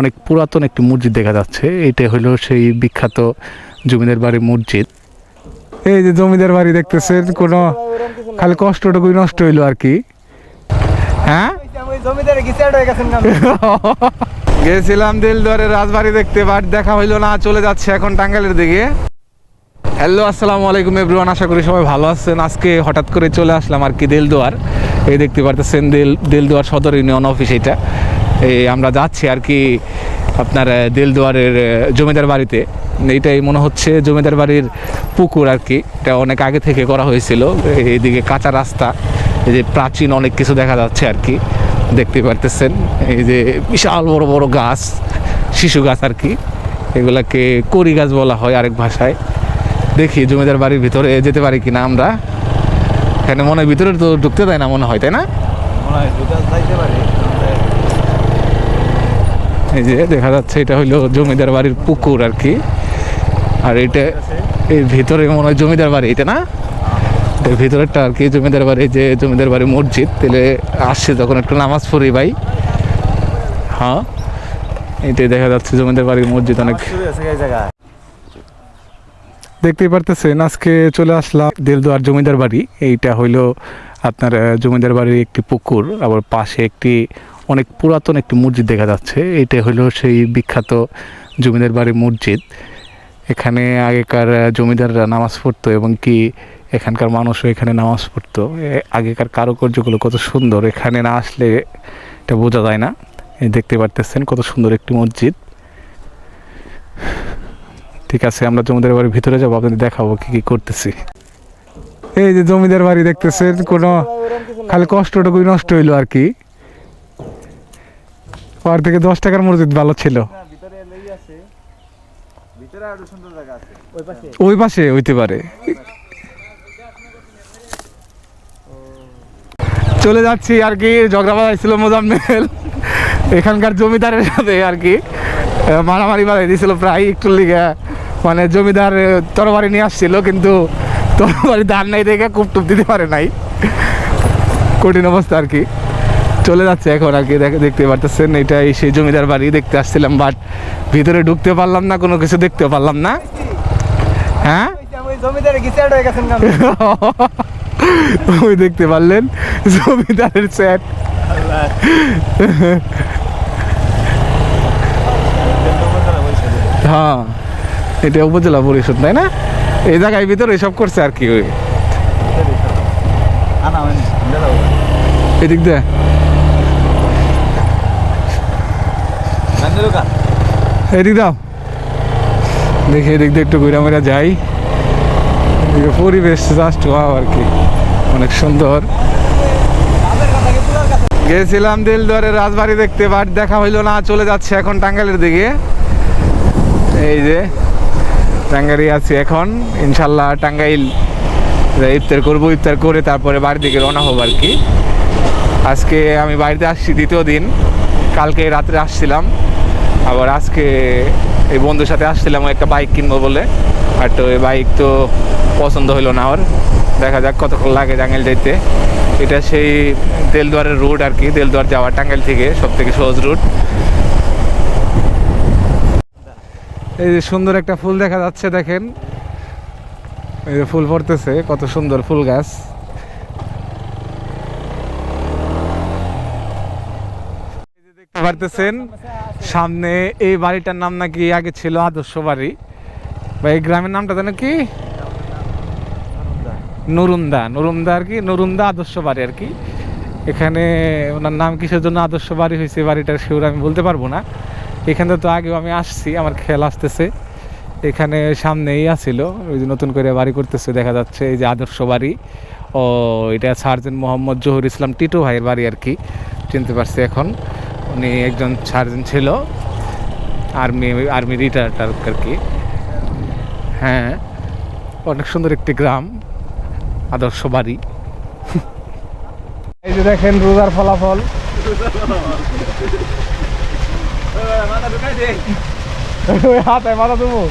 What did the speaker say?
অনেক পুরাতন একটি মসজিদ দেখা যাচ্ছে। এটা হলো সেই বিখ্যাত জমিদার বাড়ি মসজিদ। এই যে জমিদার বাড়ি দেখতেছেন, কোনো খালি কষ্টটুকুই নষ্ট হইল আর কি। হ্যাঁ? গেছিলাম দিলদুয়ারের রাজবাড়ি দেখতে, বাট দেখা হইল না, চলে যাচ্ছে এখন টাঙ্গাইলের দিকে। হ্যালো, আসসালামু আলাইকুম এভরিওয়ান, আশা করি সবাই ভালো আছেন। আজকে হঠাৎ করে চলে আসলাম আর কি দেলদুয়ার। এই দেখতে পারতেছেন দেল দেলদুয়ার সদর ইউনিয়ন অফিস এটা। এই আমরা যাচ্ছি আর কি আপনার দেলদুয়ারের জমিদার বাড়িতে। এইটাই মনে হচ্ছে জমিদার বাড়ির পুকুর আর কি। এটা অনেক আগে থেকে করা হয়েছিল। এইদিকে কাঁচা রাস্তা, এই যে প্রাচীন অনেক কিছু দেখা যাচ্ছে আর কি। দেখতে পারতেছেন, এই যে বিশাল বড় বড় গাছ, শিশু গাছ আর কি। এগুলাকে করি গাছ বলা হয় আরেক ভাষায়। দেখি জমিদার বাড়ির ভিতরে যেতে পারি কিনা আমরা। এখানে মনে ভিতরে তো ঢুকতে দেয় না মনে হয়, তাই না? এই যে দেখা যাচ্ছে এটা হইল জমিদার বাড়ির পুকুর আর কি। আর এটা এর ভিতরে মনে হয় জমিদার বাড়ি এটা না? এটার ভিতরেরটা আর কি জমিদার বাড়ি যে জমিদার বাড়ি মসজিদ তাহলে আসছে তখন একটু নামাজ পড়ি ভাই। হ্যাঁ এটাই দেখা যাচ্ছে জমিদার বাড়ির মসজিদ অনেক দেখতেই পারতেছেন আজকে চলে আসলাম দেলদুয়ার জমিদার বাড়ি এইটা হইল আপনার জমিদার বাড়ির একটি পুকুর, আবার পাশে একটি অনেক পুরাতন একটি মসজিদ দেখা যাচ্ছে। এটা হলো সেই বিখ্যাত জমিদার বাড়ির মসজিদ। এখানে আগেকার জমিদাররা নামাজ পড়তো এবং কি এখানকার মানুষও এখানে নামাজ পড়তো। আগেকার কারুকার্যগুলো কত সুন্দর। এখানে না আসলে এটা বোঝা যায় না। দেখতে পারতেছেন কত সুন্দর একটি মসজিদ। ঠিক আছে, আমরা জমিদার বাড়ির ভিতরে যাব, আপনাদের দেখাবো কি কি করতেছি। এই যে জমিদার বাড়ি দেখতেছেন, কোনো খালি কষ্টটুকুই নষ্ট হইল আর কি। ওর থেকে দশ টাকার মসজিদ ভালো ছিল। ওই পাশে হইতে পারে। চলে যাচ্ছি আর কি, ঝগড়া বাজাইছিল মোজাম্মেল। এখানকার জমিদারের সাথে আর কি। মারামারি বাজাই দিয়েছিল প্রায় একটু লিগে। মানে জমিদার তরবারি নিয়ে আসছিল, কিন্তু তরবারি ধান নাই দেখে কূপ টুপ দিতে পারে নাই। কঠিন অবস্থা আর কি। চলে যাচ্ছে এখন আর কি, দেখ- দেখতে পারতেছেন, এটাই সেই জমিদার বাড়ি, দেখতে আসছিলাম বাট ভিতরে ঢুকতে পারলাম না, কোনো কিছু দেখতে পারলাম না। হ্যাঁ? ওই দেখতে পারলেন, জমিদারের সেট হ্যাঁ এটা উপজেলা পরিষদ, তাই না? এই জায়গায় ভিতরে এসব করছে আর কি ওই। এদিক দিয়ে। এদিক দাও। দেখি এদিক দিয়ে একটু ঘুরে মেরা যাই। পরিবেশ জাস্ট ওয়াও আর কি। অনেক সুন্দর। গেছিলাম দিলদুয়ারের রাজবাড়ি দেখতে বাট দেখা হইল না, চলে যাচ্ছে এখন টাঙ্গাইলের দিকে। এই যে। টাঙ্গাইলে আছি এখন। ইনশাল্লাহ টাঙ্গাইল ইফতার করব, ইফতার করে তারপরে বাড়ির দিকে রওনা হব আর কি। আজকে আমি বাড়িতে আসছি দ্বিতীয় দিন। কালকে রাত্রে আসছিলাম। আবার আজকে এই বন্ধুর সাথে আসছিলাম একটা বাইক কিনবো বলে। আর তো এই বাইক তো পছন্দ হলো না আর দেখা যাক কতক্ষণ লাগে টাঙ্গাইল যাইতে। এটা সেই তেলদুয়ারের রুট আর কি তেলদুয়ার যাওয়া টাঙ্গাইল থেকে সব থেকে সহজ রুট এই যে সুন্দর একটা ফুল দেখা যাচ্ছে, দেখেন। এই যে ফুল পড়তেছে, কত সুন্দর ফুল গাছ। দেখতে পারতেছেন, সামনে এই বাড়িটার নাম নাকি আগে ছিল আদর্শ বাড়ি। বা এই গ্রামের নামটা জানো কি? নুরুন্দা। নুরুন্দা আর কি, নুরুন্দা আদর্শ বাড়ি আর কি। এখানে ওনার নাম কিসের জন্য আদর্শ বাড়ি হয়েছে বাড়িটার শিওর আমি বলতে পারব না। এখানে তো আগেও আমি আসছি, আমার খেয়াল আসতেছে। এখানে সামনেই আছিল, ওই যে নতুন করে বাড়ি করতেছে, দেখা যাচ্ছে এই যে আদর্শ বাড়ি। ও, এটা সার্জেন মোহাম্মদ জহুর ইসলাম টিটু ভাইয়ের বাড়ি আর কি, চিনতে পারছি এখন। উনি একজন সার্জেন্ট ছিল, আর্মি আর্মি রিটায়ার্ড আর কি। হ্যাঁ অনেক সুন্দর একটি গ্রাম, আদর্শ বাড়ি। এই যে দেখেন রোজার ফলাফল। mata do cadê? errado, é mata do.